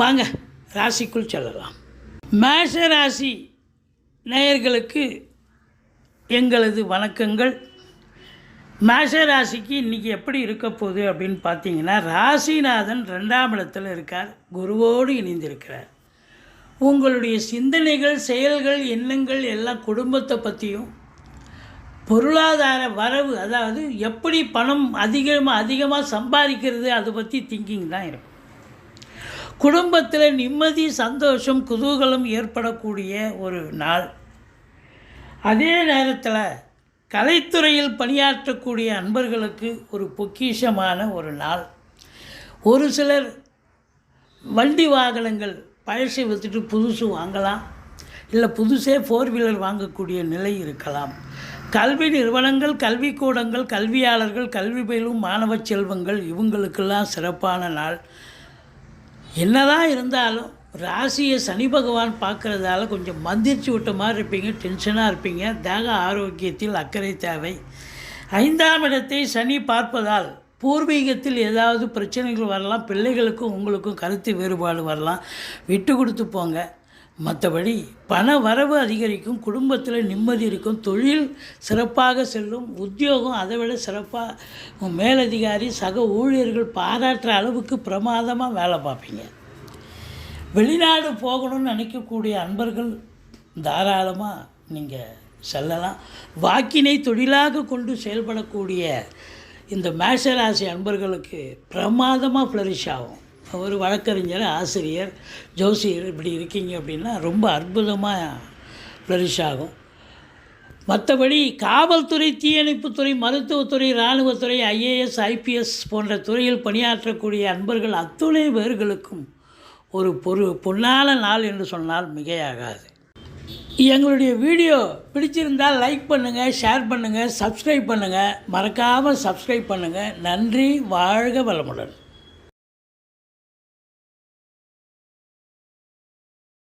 வாங்க ராசிக்குள் செல்லலாம். மேஷ ராசி நேயர்களுக்கு எங்களது வணக்கங்கள். மேஷ ராசிக்கு இன்றைக்கி எப்படி இருக்க போகுது அப்படின்னு பார்த்தீங்கன்னா ராசிநாதன் ரெண்டாம் இடத்தில் இருக்கார் குருவோடு இணைந்திருக்கிறார். உங்களுடைய சிந்தனைகள் செயல்கள் எண்ணங்கள் எல்லாம் குடும்பத்தை பற்றியும் பொருளாதார வரவு அதாவது எப்படி பணம் அதிகமாக அதிகமாக சம்பாதிக்கிறது அதை பற்றி திங்கிங் தான் இருக்கும். குடும்பத்தில் நிம்மதி சந்தோஷம் குதூகலம் ஏற்படக்கூடிய ஒரு நாள். அதே நேரத்தில் கலைத்துறையில் பணியாற்றக்கூடிய அன்பர்களுக்கு ஒரு பொக்கிஷமான ஒரு நாள். ஒரு சிலர் வண்டி வாகனங்கள் பழசை வச்சுட்டு புதுசு வாங்கலாம். இல்லை புதுசே ஃபோர் வீலர் வாங்கக்கூடிய நிலை இருக்கலாம். கல்வி நிறுவனங்கள் கல்விக்கூடங்கள் கல்வியாளர்கள் கல்வி பயிலும் மாணவ செல்வங்கள் இவங்களுக்கெல்லாம் சிறப்பான நாள். என்னதான் இருந்தாலும் ராசியை சனி பகவான் பார்க்குறதால கொஞ்சம் மந்திரிச்சு விட்ட மாதிரி இருப்பீங்க டென்ஷனாக இருப்பீங்க. தேக ஆரோக்கியத்தில் அக்கறை தேவை. ஐந்தாம் இடத்தை சனி பார்ப்பதால் பூர்வீகத்தில் ஏதாவது பிரச்சனைகள் வரலாம் பிள்ளைகளுக்கும் உங்களுக்கும் கருத்து வேறுபாடு வரலாம். விட்டு கொடுத்து போங்க. மற்றபடி பண வரவு அதிகரிக்கும் குடும்பத்தில் நிம்மதி இருக்கும் தொழில் சிறப்பாக செல்லும் உத்தியோகம் அதை விட சிறப்பாக மேலதிகாரி சக ஊழியர்கள் பாராட்டுற அளவுக்கு பிரமாதமாக வேலை பார்ப்பீங்க. வெளிநாடு போகணும்னு நினைக்கக்கூடிய அன்பர்கள் தாராளமாக நீங்கள் செல்லலாம். வாக்கினை தொழிலாக கொண்டு செயல்படக்கூடிய இந்த மேஷராசி அன்பர்களுக்கு பிரமாதமாக ஃப்ளரிஷ் ஆகும். ஒரு வழக்கறிஞர் ஆசிரியர் ஜோசியர் இப்படி இருக்கீங்க அப்படின்னா ரொம்ப அற்புதமாக ஃப்ளரிஷ் ஆகும். மற்றபடி காவல்துறை தீயணைப்புத்துறை மருத்துவத்துறை இராணுவத்துறை ஐஏஎஸ் ஐபிஎஸ் போன்ற துறையில் பணியாற்றக்கூடிய அன்பர்கள் அத்துணை பேர்களுக்கும் ஒரு பொரு பொன்னான நாள் என்று சொன்னால் மிகையாகாது. எங்களுடைய வீடியோ பிடிச்சிருந்தால் லைக் பண்ணுங்கள் ஷேர் பண்ணுங்கள் சப்ஸ்கிரைப் பண்ணுங்கள் மறக்காமல் சப்ஸ்கிரைப் பண்ணுங்கள் நன்றி வாழ்க வளமுடன்.